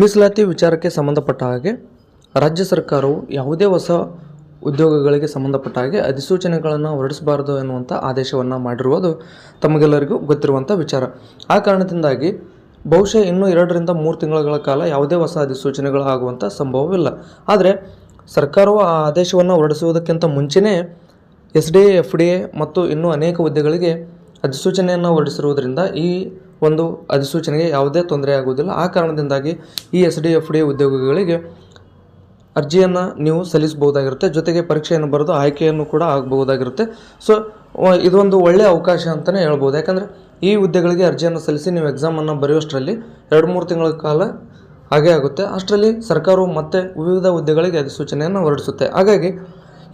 ಮೀಸಲಾತಿ ವಿಚಾರಕ್ಕೆ ಸಂಬಂಧಪಟ್ಟ ಹಾಗೆ ರಾಜ್ಯ ಸರ್ಕಾರವು ಯಾವುದೇ ಹೊಸ ಉದ್ಯೋಗಗಳಿಗೆ ಸಂಬಂಧಪಟ್ಟ ಹಾಗೆ ಅಧಿಸೂಚನೆಗಳನ್ನು ಹೊರಡಿಸಬಾರದು ಎನ್ನುವಂಥ ಆದೇಶವನ್ನು ಮಾಡಿರುವುದು ತಮಗೆಲ್ಲರಿಗೂ ಗೊತ್ತಿರುವಂಥ ವಿಚಾರ. ಆ ಕಾರಣದಿಂದಾಗಿ ಬಹುಶಃ ಇನ್ನೂ ಎರಡರಿಂದ ಮೂರು ತಿಂಗಳ ಕಾಲ ಯಾವುದೇ ಹೊಸ ಅಧಿಸೂಚನೆಗಳು ಆಗುವಂಥ ಸಂಭವವಿಲ್ಲ. ಆದರೆ ಸರ್ಕಾರವು ಆ ಆದೇಶವನ್ನು ಹೊರಡಿಸುವುದಕ್ಕಿಂತ ಮುಂಚೆಯೇ S D A, F D A ಮತ್ತು ಇನ್ನೂ ಅನೇಕ ಹುದ್ದೆಗಳಿಗೆ ಅಧಿಸೂಚನೆಯನ್ನು ಹೊರಡಿಸಿರುವುದರಿಂದ ಈ ಒಂದು ಅಧಿಸೂಚನೆಗೆ ಯಾವುದೇ ತೊಂದರೆ ಆಗುವುದಿಲ್ಲ. ಆ ಕಾರಣದಿಂದಾಗಿ ಈ ಎಸ್ ಡಿ ಎಫ್ ಡಿ ಉದ್ಯೋಗಗಳಿಗೆ ಅರ್ಜಿಯನ್ನು ನೀವು ಸಲ್ಲಿಸಬಹುದಾಗಿರುತ್ತೆ. ಜೊತೆಗೆ ಪರೀಕ್ಷೆಯನ್ನು ಬರೆದು ಆಯ್ಕೆಯನ್ನು ಕೂಡ ಆಗಬಹುದಾಗಿರುತ್ತೆ. ಸೊ ಇದೊಂದು ಒಳ್ಳೆಯ ಅವಕಾಶ ಅಂತಲೇ ಹೇಳ್ಬೋದು. ಯಾಕಂದರೆ ಈ ಹುದ್ದೆಗಳಿಗೆ ಅರ್ಜಿಯನ್ನು ಸಲ್ಲಿಸಿ ನೀವು ಎಕ್ಸಾಮನ್ನು ಬರೆಯುವಷ್ಟರಲ್ಲಿ ಎರಡು ಮೂರು ತಿಂಗಳ ಕಾಲ ಹಾಗೇ ಆಗುತ್ತೆ. ಅಷ್ಟರಲ್ಲಿ ಸರ್ಕಾರವು ಮತ್ತೆ ವಿವಿಧ ಹುದ್ದೆಗಳಿಗೆ ಅಧಿಸೂಚನೆಯನ್ನು ಹೊರಡಿಸುತ್ತೆ. ಹಾಗಾಗಿ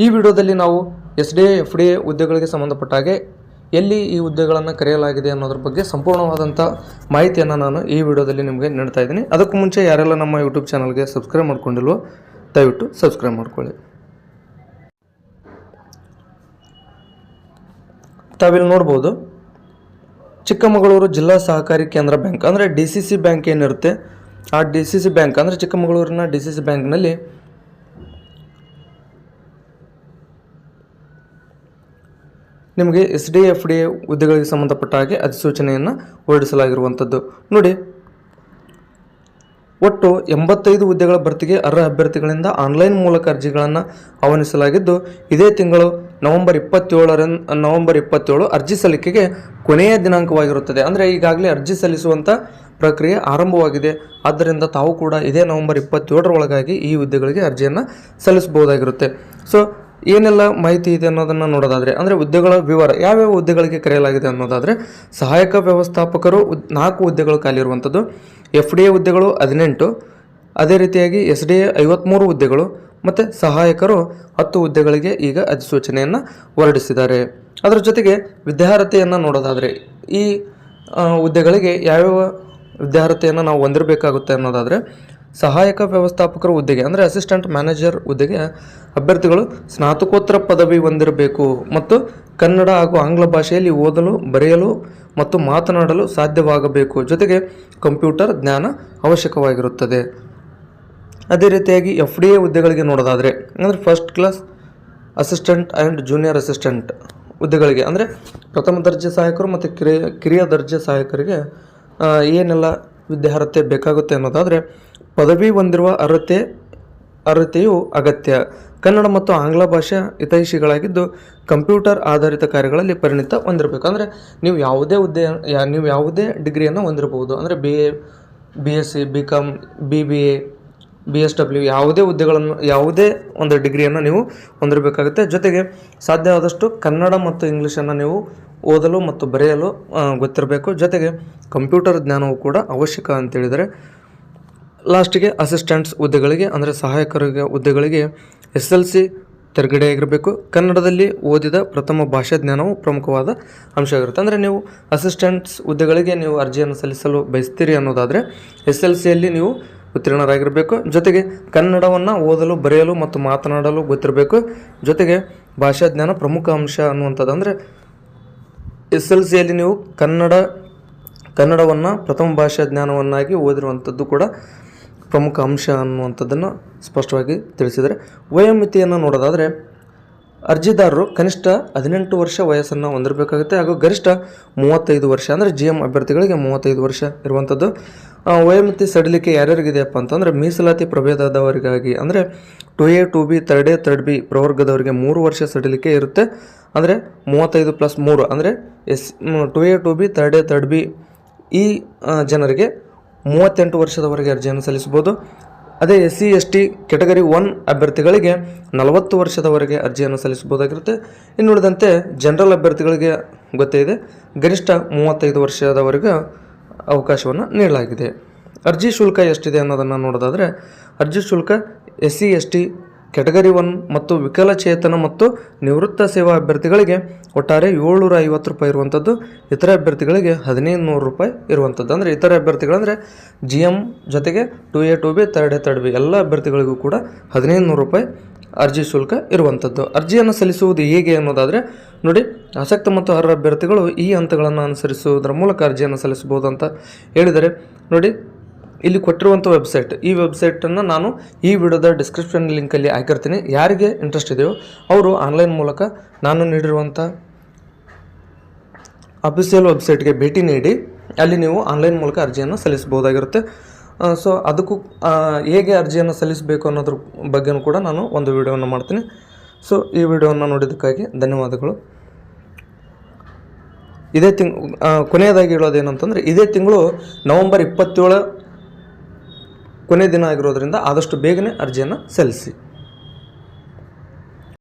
ಈ ವಿಡಿಯೋದಲ್ಲಿ ನಾವು S D A F D A ಹುದ್ದೆಗಳಿಗೆ ಸಂಬಂಧಪಟ್ಟ ಹಾಗೆ ಎಲ್ಲಿ ಈ ಹುದ್ದೆಗಳನ್ನು ಕರೆಯಲಾಗಿದೆ ಅನ್ನೋದ್ರ ಬಗ್ಗೆ ಸಂಪೂರ್ಣವಾದಂಥ ಮಾಹಿತಿಯನ್ನು ನಾನು ಈ ವಿಡಿಯೋದಲ್ಲಿ ನಿಮಗೆ ನೀಡ್ತಾ ಇದ್ದೀನಿ. ಅದಕ್ಕೂ ಮುಂಚೆ ಯಾರೆಲ್ಲ ನಮ್ಮ ಯೂಟ್ಯೂಬ್ ಚಾನಲ್ಗೆ ಸಬ್ಸ್ಕ್ರೈಬ್ ಮಾಡ್ಕೊಂಡಿಲ್ವೋ, ದಯವಿಟ್ಟು ಸಬ್ಸ್ಕ್ರೈಬ್ ಮಾಡ್ಕೊಳ್ಳಿ. ತಾವಿಲ್ಲಿ ನೋಡ್ಬೋದು, ಚಿಕ್ಕಮಗಳೂರು ಜಿಲ್ಲಾ ಸಹಕಾರಿ ಕೇಂದ್ರ ಬ್ಯಾಂಕ್, ಅಂದರೆ ಡಿ ಸಿ ಸಿ ಬ್ಯಾಂಕ್ ಏನಿರುತ್ತೆ, ಆ ಡಿ ಸಿ ಸಿ ಬ್ಯಾಂಕ್, ಅಂದರೆ ಚಿಕ್ಕಮಗಳೂರಿನ ಡಿ ಸಿ ಸಿ ಬ್ಯಾಂಕ್ನಲ್ಲಿ ನಿಮಗೆ ಎಸ್ ಡಿ ಎಫ್ ಡಿ ಹುದ್ದೆಗಳಿಗೆ ಸಂಬಂಧಪಟ್ಟ ಹಾಗೆ ಅಧಿಸೂಚನೆಯನ್ನು ಹೊರಡಿಸಲಾಗಿರುವಂಥದ್ದು. ನೋಡಿ, ಒಟ್ಟು ಎಂಬತ್ತೈದು ಹುದ್ದೆಗಳ ಭರ್ತಿಗೆ ಅರ್ಹ ಅಭ್ಯರ್ಥಿಗಳಿಂದ ಆನ್ಲೈನ್ ಮೂಲಕ ಅರ್ಜಿಗಳನ್ನು ಆಹ್ವಾನಿಸಲಾಗಿದ್ದು, ಇದೇ ತಿಂಗಳು ನವೆಂಬರ್ ಇಪ್ಪತ್ತೇಳರ, ನವೆಂಬರ್ ಇಪ್ಪತ್ತೇಳು ಅರ್ಜಿ ಸಲ್ಲಿಕೆಗೆ ಕೊನೆಯ ದಿನಾಂಕವಾಗಿರುತ್ತದೆ. ಅಂದರೆ ಈಗಾಗಲೇ ಅರ್ಜಿ ಸಲ್ಲಿಸುವಂಥ ಪ್ರಕ್ರಿಯೆ ಆರಂಭವಾಗಿದೆ. ಆದ್ದರಿಂದ ತಾವು ಕೂಡ ಇದೇ ನವೆಂಬರ್ ಇಪ್ಪತ್ತೇಳರ ಒಳಗಾಗಿ ಈ ಹುದ್ದೆಗಳಿಗೆ ಅರ್ಜಿಯನ್ನು ಸಲ್ಲಿಸಬಹುದಾಗಿರುತ್ತೆ. ಸೊ ಏನೆಲ್ಲ ಮಾಹಿತಿ ಇದೆ ಅನ್ನೋದನ್ನು ನೋಡೋದಾದರೆ, ಅಂದರೆ ಹುದ್ದೆಗಳ ವಿವರ, ಯಾವ್ಯಾವ ಹುದ್ದೆಗಳಿಗೆ ಕರೆಯಲಾಗಿದೆ ಅನ್ನೋದಾದರೆ, ಸಹಾಯಕ ವ್ಯವಸ್ಥಾಪಕರು ನಾಲ್ಕು ಹುದ್ದೆಗಳು ಖಾಲಿ ಇರುವಂಥದ್ದು, ಎಫ್ ಡಿ ಎ ಹುದ್ದೆಗಳು ಹದಿನೆಂಟು, ಅದೇ ರೀತಿಯಾಗಿ ಎಸ್ ಡಿ ಎ ಐವತ್ತ್ಮೂರು ಹುದ್ದೆಗಳು, ಮತ್ತು ಸಹಾಯಕರು ಹತ್ತು ಹುದ್ದೆಗಳಿಗೆ ಈಗ ಅಧಿಸೂಚನೆಯನ್ನು ಹೊರಡಿಸಿದ್ದಾರೆ. ಅದರ ಜೊತೆಗೆ ವಿದ್ಯಾರ್ಹತೆಯನ್ನು ನೋಡೋದಾದರೆ, ಈ ಹುದ್ದೆಗಳಿಗೆ ಯಾವ್ಯಾವ ವಿದ್ಯಾರ್ಹತೆಯನ್ನು ನಾವು ಹೊಂದಿರಬೇಕಾಗುತ್ತೆ ಅನ್ನೋದಾದರೆ ಸಹಾಯಕ ವ್ಯವಸ್ಥಾಪಕರ ಹುದ್ದೆಗೆ, ಅಂದರೆ ಅಸಿಸ್ಟೆಂಟ್ ಮ್ಯಾನೇಜರ್ ಹುದ್ದೆಗೆ ಅಭ್ಯರ್ಥಿಗಳು ಸ್ನಾತಕೋತ್ತರ ಪದವಿ ಹೊಂದಿರಬೇಕು ಮತ್ತು ಕನ್ನಡ ಹಾಗೂ ಆಂಗ್ಲ ಭಾಷೆಯಲ್ಲಿ ಓದಲು, ಬರೆಯಲು ಮತ್ತು ಮಾತನಾಡಲು ಸಾಧ್ಯವಾಗಬೇಕು. ಜೊತೆಗೆ ಕಂಪ್ಯೂಟರ್ ಜ್ಞಾನ ಅವಶ್ಯಕವಾಗಿರುತ್ತದೆ. ಅದೇ ರೀತಿಯಾಗಿ ಎಫ್ ಡಿ ಎ ಹುದ್ದೆಗಳಿಗೆ ನೋಡೋದಾದರೆ, ಅಂದರೆ first class assistant and junior assistant ಹುದ್ದೆಗಳಿಗೆ, ಅಂದರೆ ಪ್ರಥಮ ದರ್ಜೆ ಸಹಾಯಕರು ಮತ್ತು ಕಿರಿಯ ಕಿರಿಯ ದರ್ಜೆ ಸಹಾಯಕರಿಗೆ ಏನೆಲ್ಲ ವಿದ್ಯಾರ್ಹತೆ ಬೇಕಾಗುತ್ತೆ ಅನ್ನೋದಾದರೆ ಪದವಿ ಹೊಂದಿರುವ ಅರ್ಹತೆ, ಅರ್ಹತೆಯು ಅಗತ್ಯ. ಕನ್ನಡ ಮತ್ತು ಆಂಗ್ಲ ಭಾಷಾ ಹಿತೈಷಿಗಳಾಗಿದ್ದು ಕಂಪ್ಯೂಟರ್ ಆಧಾರಿತ ಕಾರ್ಯಗಳಲ್ಲಿ ಪರಿಣಿತ ಹೊಂದಿರಬೇಕು. ಅಂದರೆ ನೀವು ಯಾವುದೇ ಹುದ್ದೆ ನೀವು ಯಾವುದೇ ಡಿಗ್ರಿಯನ್ನು ಹೊಂದಿರಬಹುದು. ಅಂದರೆ B A B S C B com B B A B S W ಯಾವುದೇ ಹುದ್ದೆಗಳನ್ನು, ಯಾವುದೇ ಒಂದು ಡಿಗ್ರಿಯನ್ನು ನೀವು ಹೊಂದಿರಬೇಕಾಗುತ್ತೆ. ಜೊತೆಗೆ ಸಾಧ್ಯವಾದಷ್ಟು ಕನ್ನಡ ಮತ್ತು ಇಂಗ್ಲೀಷನ್ನು ನೀವು ಓದಲು ಮತ್ತು ಬರೆಯಲು ಗೊತ್ತಿರಬೇಕು. ಜೊತೆಗೆ ಕಂಪ್ಯೂಟರ್ ಜ್ಞಾನವು ಕೂಡ ಅವಶ್ಯಕ ಅಂತೇಳಿದರೆ ಲಾಸ್ಟಿಗೆ ಅಸಿಸ್ಟೆಂಟ್ಸ್ ಹುದ್ದೆಗಳಿಗೆ, ಅಂದರೆ ಸಹಾಯಕರಿಗೆ ಹುದ್ದೆಗಳಿಗೆ ಎಸ್ ಎಲ್ ಸಿ ತೆರಗಡೆಯಾಗಿರಬೇಕು. ಕನ್ನಡದಲ್ಲಿ ಓದಿದ ಪ್ರಥಮ ಭಾಷಾ ಜ್ಞಾನವು ಪ್ರಮುಖವಾದ ಅಂಶವಾಗಿರುತ್ತೆ. ಅಂದರೆ ನೀವು ಅಸಿಸ್ಟೆಂಟ್ಸ್ ಹುದ್ದೆಗಳಿಗೆ ನೀವು ಅರ್ಜಿಯನ್ನು ಸಲ್ಲಿಸಲು ಬಯಸ್ತೀರಿ ಅನ್ನೋದಾದರೆ, ಎಸ್ ಎಲ್ ಸಿಯಲ್ಲಿ ನೀವು ಉತ್ತೀರ್ಣರಾಗಿರಬೇಕು. ಜೊತೆಗೆ ಕನ್ನಡವನ್ನು ಓದಲು, ಬರೆಯಲು ಮತ್ತು ಮಾತನಾಡಲು ಗೊತ್ತಿರಬೇಕು. ಜೊತೆಗೆ ಭಾಷಾ ಜ್ಞಾನ ಪ್ರಮುಖ ಅಂಶ ಅನ್ನುವಂಥದ್ದು ಅಂದರೆ ಎಸ್ ಎಲ್ ಸಿಯಲ್ಲಿ ನೀವು ಕನ್ನಡ, ಕನ್ನಡವನ್ನು ಪ್ರಥಮ ಭಾಷಾ ಜ್ಞಾನವನ್ನಾಗಿ ಓದಿರುವಂಥದ್ದು ಕೂಡ ಪ್ರಮುಖ ಅಂಶ ಅನ್ನುವಂಥದ್ದನ್ನು ಸ್ಪಷ್ಟವಾಗಿ ತಿಳಿಸಿದರೆ, ವಯೋಮಿತಿಯನ್ನು ನೋಡೋದಾದರೆ ಅರ್ಜಿದಾರರು ಕನಿಷ್ಠ ಹದಿನೆಂಟು ವರ್ಷ ವಯಸ್ಸನ್ನು ಹೊಂದಿರಬೇಕಾಗುತ್ತೆ ಹಾಗೂ ಗರಿಷ್ಠ ಮೂವತ್ತೈದು ವರ್ಷ, ಅಂದರೆ ಜಿ ಎಂ ಅಭ್ಯರ್ಥಿಗಳಿಗೆ ಮೂವತ್ತೈದು ವರ್ಷ ಇರುವಂಥದ್ದು. ವಯೋಮಿತಿ ಸಡಿಲಿಕೆ ಯಾರ್ಯಾರಿಗಿದೆಯಪ್ಪ ಅಂತಂದರೆ ಮೀಸಲಾತಿ ಪ್ರಭೇದದವರಿಗಾಗಿ, ಅಂದರೆ two A two B third A third B ಪ್ರವರ್ಗದವರಿಗೆ ಮೂರು ವರ್ಷ ಸಡಿಲಿಕೆ ಇರುತ್ತೆ. ಅಂದರೆ ಮೂವತ್ತೈದು ಪ್ಲಸ್ ಮೂರು, ಅಂದರೆ S two A two B third A third B ಈ ಜನರಿಗೆ ಮೂವತ್ತೆಂಟು ವರ್ಷದವರೆಗೆ ಅರ್ಜಿಯನ್ನು ಸಲ್ಲಿಸಬಹುದು. ಅದೇ S C, S T category one ಅಭ್ಯರ್ಥಿಗಳಿಗೆ ನಲವತ್ತು ವರ್ಷದವರೆಗೆ ಅರ್ಜಿಯನ್ನು ಸಲ್ಲಿಸಬಹುದಾಗಿರುತ್ತೆ. ಇನ್ನುಳಿದಂತೆ ಜನರಲ್ ಅಭ್ಯರ್ಥಿಗಳಿಗೆ ಗೊತ್ತೇ ಇದೆ, ಗರಿಷ್ಠ ಮೂವತ್ತೈದು ವರ್ಷದವರೆಗೆ ಅವಕಾಶವನ್ನು ನೀಡಲಾಗಿದೆ. ಅರ್ಜಿ ಶುಲ್ಕ ಎಷ್ಟಿದೆ ಅನ್ನೋದನ್ನು ನೋಡೋದಾದರೆ, ಅರ್ಜಿ ಶುಲ್ಕ S C, S T category one ಮತ್ತು ವಿಕಲಚೇತನ ಮತ್ತು ನಿವೃತ್ತ ಸೇವಾ ಅಭ್ಯರ್ಥಿಗಳಿಗೆ ಒಟ್ಟಾರೆ ಏಳ್ನೂರ ಐವತ್ತು ರೂಪಾಯಿ ಇರುವಂಥದ್ದು, ಇತರ ಅಭ್ಯರ್ಥಿಗಳಿಗೆ ಹದಿನೈದು ನೂರು ರೂಪಾಯಿ ಇರುವಂಥದ್ದು. ಅಂದರೆ ಇತರ ಅಭ್ಯರ್ಥಿಗಳಂದರೆ ಜಿ ಎಂ ಜೊತೆಗೆ two A, two B third A third B ಎಲ್ಲ ಅಭ್ಯರ್ಥಿಗಳಿಗೂ ಕೂಡ ಹದಿನೈದು ನೂರು ರೂಪಾಯಿ ಅರ್ಜಿ ಶುಲ್ಕ ಇರುವಂಥದ್ದು. ಅರ್ಜಿಯನ್ನು ಸಲ್ಲಿಸುವುದು ಹೇಗೆ ಅನ್ನೋದಾದರೆ, ನೋಡಿ, ಆಸಕ್ತ ಮತ್ತು ಅರ್ಹ ಅಭ್ಯರ್ಥಿಗಳು ಈ ಹಂತಗಳನ್ನು ಅನುಸರಿಸುವುದರ ಮೂಲಕ ಅರ್ಜಿಯನ್ನು ಸಲ್ಲಿಸಬಹುದು ಅಂತ ಹೇಳಿದರೆ, ನೋಡಿ ಇಲ್ಲಿ ಕೊಟ್ಟಿರುವಂಥ ವೆಬ್ಸೈಟ್ ಈ ವೆಬ್ಸೈಟನ್ನು ನಾನು ಈ ವಿಡಿಯೋದ ಡಿಸ್ಕ್ರಿಪ್ಷನ್ ಲಿಂಕಲ್ಲಿ ಹಾಕಿರ್ತೀನಿ. ಯಾರಿಗೆ ಇಂಟ್ರೆಸ್ಟ್ ಇದೆಯೋ ಅವರು ಆನ್ಲೈನ್ ಮೂಲಕ ನಾನು ನೀಡಿರುವಂಥ ಅಫಿಷಿಯಲ್ ವೆಬ್ಸೈಟ್ಗೆ ಭೇಟಿ ನೀಡಿ, ಅಲ್ಲಿ ನೀವು ಆನ್ಲೈನ್ ಮೂಲಕ ಅರ್ಜಿಯನ್ನು ಸಲ್ಲಿಸಬಹುದಾಗಿರುತ್ತೆ. ಸೊ ಅದಕ್ಕೂ ಹೇಗೆ ಅರ್ಜಿಯನ್ನು ಸಲ್ಲಿಸಬೇಕು ಅನ್ನೋದ್ರ ಬಗ್ಗೆಯೂ ಕೂಡ ನಾನು ಒಂದು ವಿಡಿಯೋವನ್ನು ಮಾಡ್ತೀನಿ. ಸೊ ಈ ವಿಡಿಯೋವನ್ನು ನೋಡಿದ್ದಕ್ಕಾಗಿ ಧನ್ಯವಾದಗಳು. ಇದೇ ತಿಂಗ್ ಕೊನೆಯದಾಗಿ ಹೇಳೋದೇನಂತಂದರೆ, ಇದೇ ತಿಂಗಳು ನವಂಬರ್ ಇಪ್ಪತ್ತೇಳು ಕೊನೆ ದಿನ ಆಗಿರೋದ್ರಿಂದ ಆದಷ್ಟು ಬೇಗನೆ ಅರ್ಜಿಯನ್ನು ಸಲ್ಲಿಸಿ.